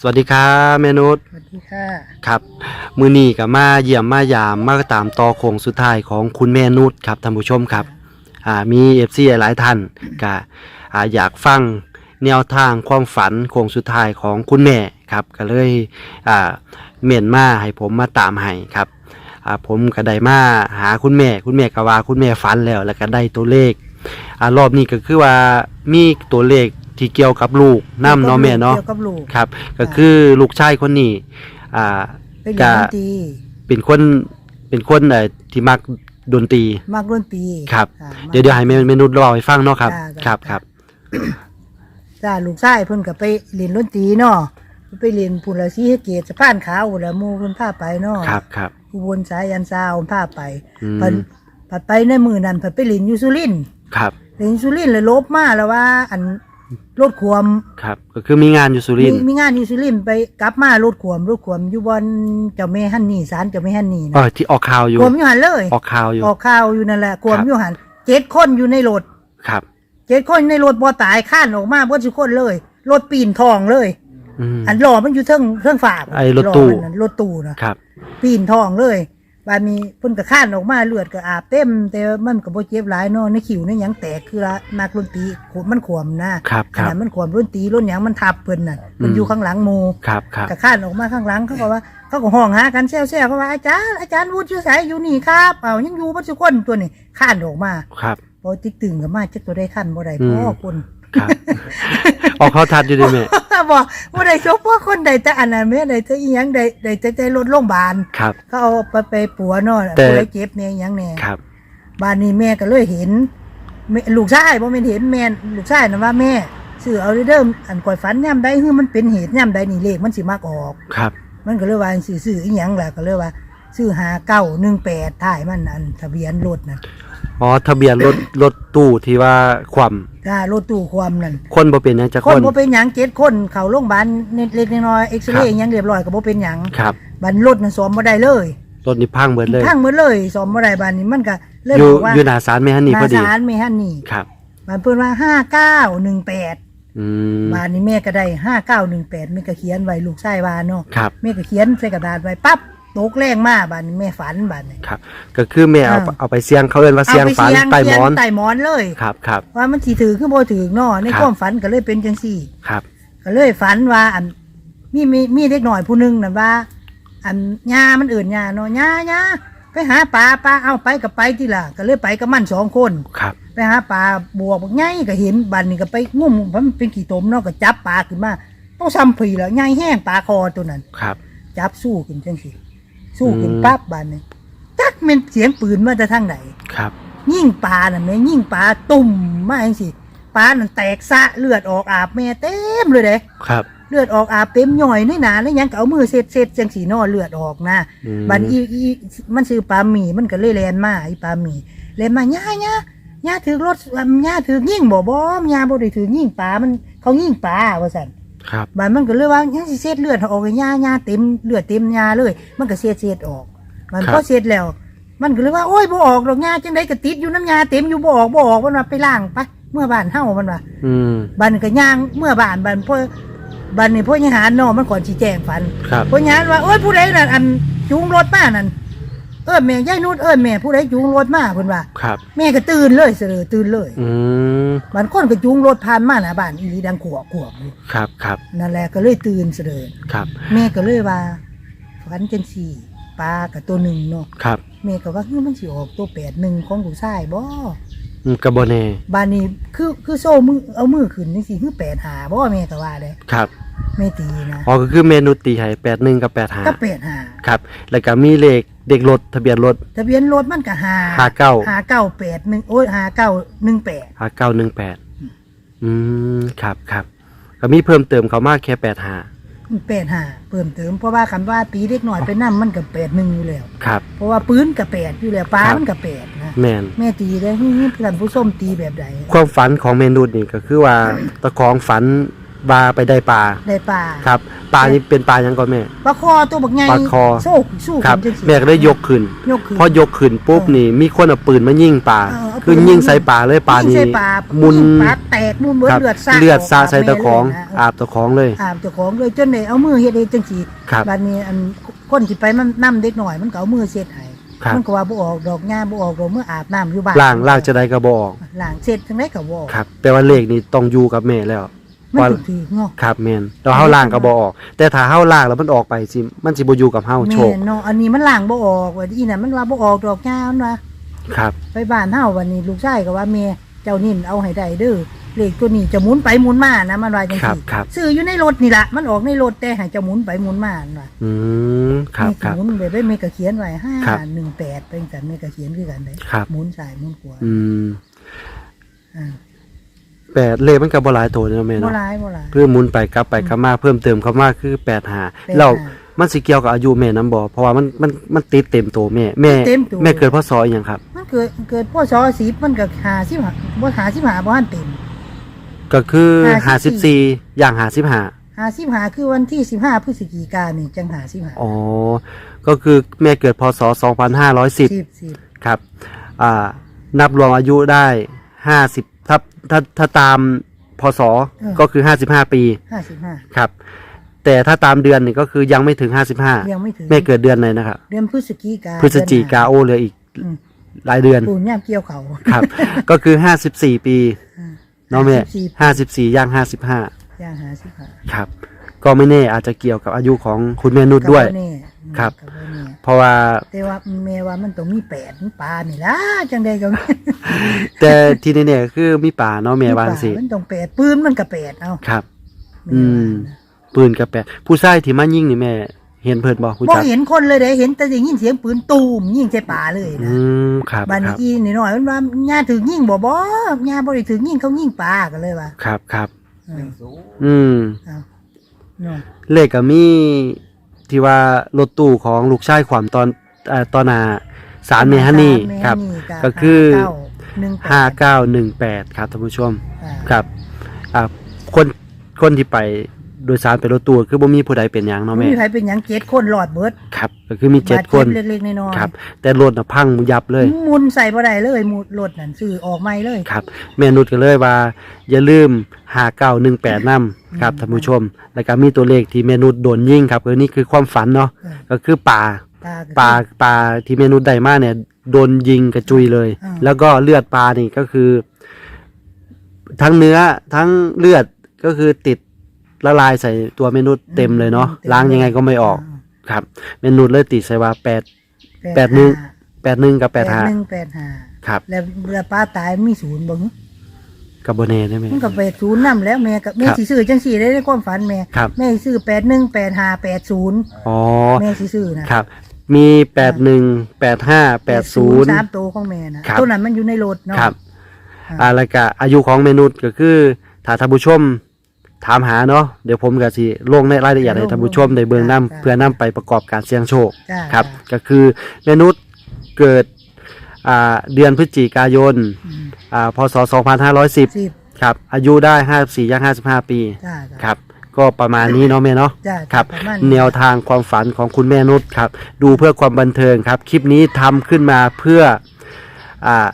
สวัสดีครับเมนุษสวัสดีค่ะ ครับมือนี้กับมาเยี่ยมมายามมาตามต่อโค้งสุดท้ายของคุณแม่นุชครับท่านผู้ชมครับอ่ามีเอฟซีหลายท่านก็อ่าอยากฟังแนวทางความฝันโค้งสุดท้ายของคุณแม่ครับก็เลยอ่าเม่นมาให้ผมมาตามให้ครับอ่าผมก็ได้มาหาคุณแม่ คุณแม่ก็ว่าคุณแม่ฝันแล้ว แล้วก็ได้ตัวเลขอ่ารอบนี้ก็คือว่ามีตัวเลข ที่เกี่ยวกับลูกน้ำเนาะแม่เนาะเกี่ยวกับลูกครับ ก็คือลูกชายคนนี้อ่าไปเรียนดนตรีเป็นคนเป็นคนเอ่อที่มักดนตรี มากดนตรีครับค่ะเดี๋ยวเดี๋ยวให้เมเมนูเล่าให้ฟังเนาะครับจ้าครับจ้าครับ จ้าลูกชายเพิ่นก็ไปเรียนดนตรีเนาะไปเรียนพุ่นละสีเกตสะพานขาวพุ่นละหมู่เพิ่นพาไปเนาะครับครับ อุบลสายันซาวพาไปอืม เพิ่นผัดไปในมือนั้นเพิ่นไปเรียนอยู่สุรินทร์ ครับเรียนสุรินทร์เลยลบมาแล้วว่า อัน รถขวมครับ ก็คือมีงานอยู่สุริมีนทร์มีงานอยู่สุรินทร์ไปกลับมารถขวมรถขวมอยู่บนเจ้าแม่ฮันนี่ศาลเจ้าแม่ฮันนี่อ๋อนะที่ออกข่าวอยู่ ขวมอยู่หันเลยออกข่าวอยู่ ออกข่าวอยู่นั่นแหละขวมครับ อยู่หันเจ็ดคนอยู่ในรถครับ เจ็ดคนในรถบ่ตายข้านออกมาบ่ทุกคนเลยรถปีนทองเลย อืม อันล้อมันอยู่เทิงเทิงฝาไอ้รถตู้ล้อมันน่ะรถตู้นะครับ ปีนทองเลย บานนี้เพิ่นก็ข้านออกมาเลือดก็อาบเต็ม แต่มันก็บ่เจ็บหลายเนาะในขิวในหยังแตกคือละนักดนตรีขวมมันขวมนะครับขครันาบดมันขวมดนตรีรุ่นหยังมันทับเพิ่นน่ะมันอืม อยู่ข้างหลังหมู่ครับครับ ก็ข้านออกมาข้างหลังเขาก็ว่าเขาก็ห้องหากันแซวๆเขาว่าอาจารย์อาจารย์วุฒิอยู่ไสอยู่นี่ครับเอ้ายังอยู่บ่ทุกคนตัวนี้ข้านออกมาครับพอติ๊กตึงกับมาจักตัวได้ขั้นบ่ได้อืม พ่อคน ครับ ออกเขาทัดอยู่ด้วยแม่ บอกบ่ได้ชกพ่อคนใดแต่อันนั้นแม่ใดแต่อีหยังใดใดแต่ใจรถโรงพยาบาลครับ เขาเอาไปไปปัวเนาะแต่ผู้ใดเจ็บเนี่ยอีหยังแน่ครับ บ้านนี้แม่ก็เลยเห็นแม่ลูกชายบ่แม่นเห็นแม่ลูกชายน่ะว่าแม่ซื้อเอาเด้ออันก่อยฝันย่ํใดคือมันเป็นเหตุย่ํใดนี่เลขมันสิมักออก ครับ มันก็เลยว่าซื้อซื้ออีหยังล่ะก็เลยว่าซื้อ5918ถ่ายมันอันทะเบียนรถน่ะ อ๋อทะเบียนรถรถตู้ที่ว่าความจ้ารถตู้ความนั่นคนบ่เป็นหยังจะคคนน บ่เป็นหยังเจ็ดคนเข้าโรงพยาบาลเล็กๆน้อยๆเอ็กซเรย์หยังเรียบร้อยก็บ่เป็นหยังครับบันรถน่ะซ่อมบ่ได้เลยรถนี่พังเบิดเลย พังหมดเลยซ่อมบ่ได้บัดนี้มันก็เลยอยู่บอกว่าอยู่หน้าศาลแม่ฮันนี่พอดีหาศาลไม่ฮั่นนี่ครับ บัดเพิ่นว่า 5918อืมบัดนี้แม่ก็ได้ 5918แม่ก็เขียนไว้ลูกชายว่าเนาะ ครับ แม่ก็เขียนใส่กระดาษไว้ปั๊บ ตกแรงมาบัดนี้แม่ฝันบัดนี้ ครับ ก็คือแม่เอาอ่า เอาไปเสี่ยงเขาเอิ้นว่าเสี่ยงฝันใต้หมอนเขียใต้หมอนเลย ครับครับว่ามันสิถือคือบ่ถือเนาะในครับความฝันก็เลยเป็นจังซี่ ครับก็เลยฝันว่าอันมีมีมีเด็กหน่อยผู้หนึงน่ะว่า อันยามันเอื่นยาเนาะยายาไปหาปลาปลาเอาไปกับไปที่ละก็เลยไปกับมันสองคน ครับไปหาปลาบวกบักไงก็เห็นบันนี่ก็ไปงุ่มเพราะมันเป็นขี้ตมเนาะก็จับปลาขึ้นมาต้องซ้ำผีแล้วไงแห้งปลาคอตัวนั้น ครับจับสู้ขึ้นจังสิ สู้ขึ้นอืมปั๊บบันนี่จักเป็นเสียงปืนมาจากทางไหนครับ ยิ่งปลาน่ะแม่ยิ่งปลาตุ่มมาจังสิปลานั่นแตกซะเลือดออกอาบแม่เต็มเลยเด้ครับ เลือดออกอาบเต็มหน่อยนี่นาแล้วยังก็เอามือเซ็ดเซ็ดจังสีนอเลือดออกนะอืมบัดอีอีมันซื้อปลาหมี่มันก็เลยแลนมาอีปลาหมี่แลนมาย่าย่าย่าถือรถย่าถือยิ่งบ่บ่ย่าบ่ได้ถือยิ่งปลามันเขายิ่งปลาว่าซั่น ครับบัดมันก็เลยว่ายังสิเซ็ดเลือดออกย่าย่าเต็มเลือดเต็มย่าเลย มันก็เซ็ดเซ็ดออก มันพอเซ็ดแล้ว มันก็เลยว่าโอ้ยบ่ออกดอกย่าจังไดก็ติดอยู่น้ำยาเต็มอยู่บ่ออกบ่ออกมันว่าไปล้างไปเมื่อบ้านเฮามันว่าอืมบันก็ย่างเมื่อบานบันพ่อบันนี่พ่อยังหารนอมันก่อนชี้แจงฝันครับพ่อยังหารว่าโอ้ยผู้ใดนั่นอันจูงรถมานั่น เอิ้นแม่ยายนุชเอิ้นแม่ผู้ใดจูงรถมาเพิ่นว่า ครับ แม่ก็ตื่นเลยเสลอตื่นเลยอืมบันคนก็จูงรถผ่านมาหน้าบ้านอีหลีดังขวบขวบอยู่ครับครับนั่นแหละก็เลยตื่นเสลอครับแม่ก็เลยว่าฝันจังสี่ปลากับตัวหนึ่งเนาะครับ แม่ก็ว่าเฮ้ยมันสิออกตัวแปดหนึ่งของลูกชายบ่ อืมกระโบแน่บ้านนี้คือคือโซ่มือเอามือขึ้นจังซี่คือแปดหาบ่แม่ก็ว่าเลยครับไม่ตีนะอ๋อก็คือเมนูตีให้แปดหนึ่งกับแปดห้าก็แปดหาครับ แล้วก็มีเลขเด็กรถทะเบียนรถทะเบียนรถมันก็หาห้าเก้าหาเก้าแปดหนึ่งโอ้ยหาเก้าหนึ่งแปดห้าเก้าหนึ่งแปดอืมครับครับก็มีเพิ่มเติมเขามากแค่แปดห้า แปดหาเพิ่มเติมเพราะว่าคำว่าตีเล็กหน่อยไปนั่มันกับแปดหนึ่งอยู่แล้ว ครับ เพราะว่าปืนกับแปดอยู่แล้วปลาครับมันกับแปดนะแมนแม่ตีได้ที่ท่านผู้ส้มตีแบบใดความฝันของเมนูนี่ก็คือว่าตะของฝัน บาไปได้ปลาได้ปลาครับปลานี่เป็นปลาหยังก่อนแม่ ปลาคอตัวบักใหญ่ปลาคอโซ่สู้ครับขึ้นจังสิแม่ก็ได้ยกขึ้น ยกขึ้น พอยกขึ้นปุ๊บนี่มีคนเอาปืนมายิงปลาเออเอาปืนคือยิงใส่ปลาเลยปลายิงนี่ใส่ปลามุนยิงปลาแตกมุนเบิดครับเลือดซาเลือดซาใส่ตะของแม่เลยนะอาบตะของเลย อาบเจ้าของเลยจนได้เอามือเฮ็ดเองจังสิครับบัดนี้อันคนที่ไปมันนำเด็กหน่อยมันก็เอามือเช็ดให้ครับ มันก็ว่าบ่ออกดอกหญ้าบ่ออกดอกเมื่ออาบน้ำอยู่บ้านล่างล่างจะได้กระบอกล้างเช็ดจังไดก็บ่ออก ครับแปลว่าเลขนี่ต้องอยู่กับแม่แล้ว มันว่าถูกถือเนาะครับแม่นแล้วเฮาล่างกระบอกออก แต่ถ้าเฮาล่างแล้วมันออกไปสิมันสิบ่อยู่กับเฮาโชแม่คเนาะอันนี้มันล้างบ่ออกว่าอีนั่นมันว่าบ่ออกดอกหญ้ามันว่าครับ ไปบ้านเฮาวันนี้ลูกชายก็ว่าแม่เจ้านิ่นเอาให้ได้เด้อเลขตัวนี้จะหมุนไปหมุนมานะมันว่าจังครับซี่ครับ ซื้ออยู่ในรถนี่ล่ะมันออกในรถแต่ให้เจะหมุนไปหมุนมานั่นว่าอืมครับมีครับหมุนไปได้เมก็เขียนไว้ครับ518เป็นกันเมก็เขียนคือกันได้ครับ หมุนซ้ายหมุนขวาอืม อ่า แปดเลขมันก็บ่หลายตัวเนาะแม่บ่เนาะร้ายบ่ร้ายเพื่อหมุนไปกลับไปกลับมาเพิ่มเติมเข้ามาคือ8แปด5ห้าแล้วมันสิเกี่ยวกับอายุแม่นํบ่เพราะว่ามันมันมันติดเต็มตัวแม่แม่เต็มตัว แม่เกิดพศอีหยังครับ มันเกิดเกิดพ่อซอสีมันก็หาสิบหาบ่หาสิบหาบ่ทันเต็ม ก็คือ54 54อย่าง55หาสิบหาคือวันที่สิบห้าพฤศจิกายนนี่จังหาสิบหาอ๋อก็คือแม่เกิดพศ2510 สิบสิบครับ อ่า นับรวมอายุได้50 ถ้าถ้าถ้าตามพศก็คือ55ปีห้าสิบห้าครับ แต่ถ้าตามเดือนนี่ก็คือยังไม่ถึง55ยังไม่ถึง แม่เกิดเดือนไหนนะครับเดือนพฤศจิกาพฤศจิกาโอเหลยอีกอืมหลายเดือนปูนย่ามเกี่ยวเขา ครับ ก็คือ54ปีเนาะแม่54 54ย่าง55ย่างหาสิบหาครับ ก็ไม่แน่อาจจะเกี่ยวกับอายุของคุณแม่นุชด้วยก็แน่ครับก็บ่แน่เพ ราะว่า แต่ว่าแม่ว่ามันต้องมีแปดมันปลานี่ล่ะจังใดก็มีแต่ที่แน่ๆคือมีป่าเนาะแม่วางสิมันต้องแปดปืนมันก็แปดเอาครับแม่อืม ปืนกระแปะผู้ชายที่มายิงนี่แม่ เห็นเพิ่นบ่ผู้บ่จักเห็นคนเลยเด้เห็นแต่ได้ยินเสียงปืนตูมยิงใส่ป่าเลยอืนะมครับบ้านคนี้รับ อีนี่น้อยมันว่าญาถึงยิงบ่บ่ญาบ่ได้ถึงยิงเขายิงป่ากันเลยว่ะครับครับเอออืมเอาเนาะเลขก็มี ที่ว่ารถตู้ของลูกชายความตอนเอ่อตอนหนาสารเมฮันนี่ครับแม่นี่ก็คือห้าเก้าหนึ่งแปด5918 ครับท่านผู้ชมอ่าครับอ่าคนคนที่ไป โดยสารไปรถตู้คือบ่มีผู้ใดเป็นหยังเนาะไม่แม่มีใครเป็นหยังเจ็ดคนหลอดเบิดครับก็คือมีเจ็ดบาคนเล็กๆน้อยๆครับ แต่รถน่ะพังยับเลยมุนใส่บ่ได้เลยมุดรถนั่นซื้อออกไม่เลย ครับ แม่นุชก็เลยว่า อย่าลืมหาเก้าหนึ่งแปดนำครับท่านผู้ชม แล้วก็มีตัวเลขที่แม่นุชโดนยิงครับคือนี่คือความฝันเนาะเออก็คือป่าตาก็ป่าป่าที่แม่นุชได้มาเนี่ยโดนยิงกระจุยเลยอ่าแล้วก็เลือดปลานี่ก็คือ ทั้งเนื้อทั้งเลือดก็คือติด ละลายใส่ตัวแม่นุชเต็มเลยเนาะล้างยังไงก็ไม่ออกครับแม่นุชเลยติดใส่ว่าแปดแปดหนึ่งแปดหนึ่งกับแปดห้าหนึ่งแปดห้าครับ แล้วเรือป้าตายมีศูนย์บ่งกับโบเน่ได้ไหมมันก็แปดศูนย์นํแล้วแม่กับแม่ครับสิซื้อจังสี่ได้ในความฝันแม่ครับแม่สิซื้อแปดหนึ่งแปดห้าแปดศูนย์อ๋อแม่สิซื้อนะครับ มีแปดหนึ่งแปดห้าแปดศูนย์สามตัวของแม่นะครับตัวนั้นมันอยู่ในรถเนาะครับอ่าอ่าแล้วก็อายุของเมนุษย์ก็คือถ้าท่านผู้ชม ถามหาเนาะเดี๋ยวผมก็สิลงในรายละเอียดให้ท่านผู้ชมได้เบิ่งนํเพื่อนํไปประกอบการเสี่ยงโชคจ้าครับก็คือเมนุษย์เกิดอ่าเดือนพฤศจิกายนอืมอ่าพศ 2510 สิบครับ อายุได้ 54ย่าง55 ปี จ้าจ้า ครับ ก็ประมาณนี้เนาะแม่เนาะ จ้าครับ ประมาณแนวทางความฝันของคุณแม่นุชครับ ดูเพื่อความบันเทิงครับ คลิปนี้ทำขึ้นมาเพื่ออ่า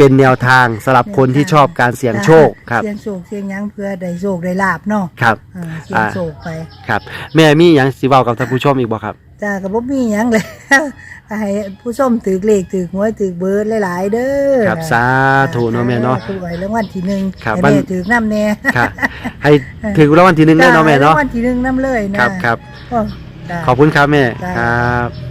เป็นแนวทางสำหรับคนที่ชอบการเสี่ยงโชคครับ เสี่ยงโชคเสี่ยงหยังเพื่อได้โชคได้ลาบเนาะครับอ่าเสี่ยงโชคไปครับ แม่มีอย่างสิเว้ากับท่านผู้ชมอีกบ่ครับ จ้าก็บ่มีหยังเลย ให้ผู้ชมถือเลขถือหวยถือเบอร์หลายๆ เด้อครับสาธุเนาะแม่เนาะ ถูกไว้รางวัลที่หนึ่งครับให้มัน แม่ถือน้ำแน่ครับให้ถึงรางวัลที่หนึ่งได้เนาะแม่เนาะรางวัลที่หนึ่งน้ำเลยนะครับครับโอ้จ้า ขอบคุณครับแม่จ้าครับ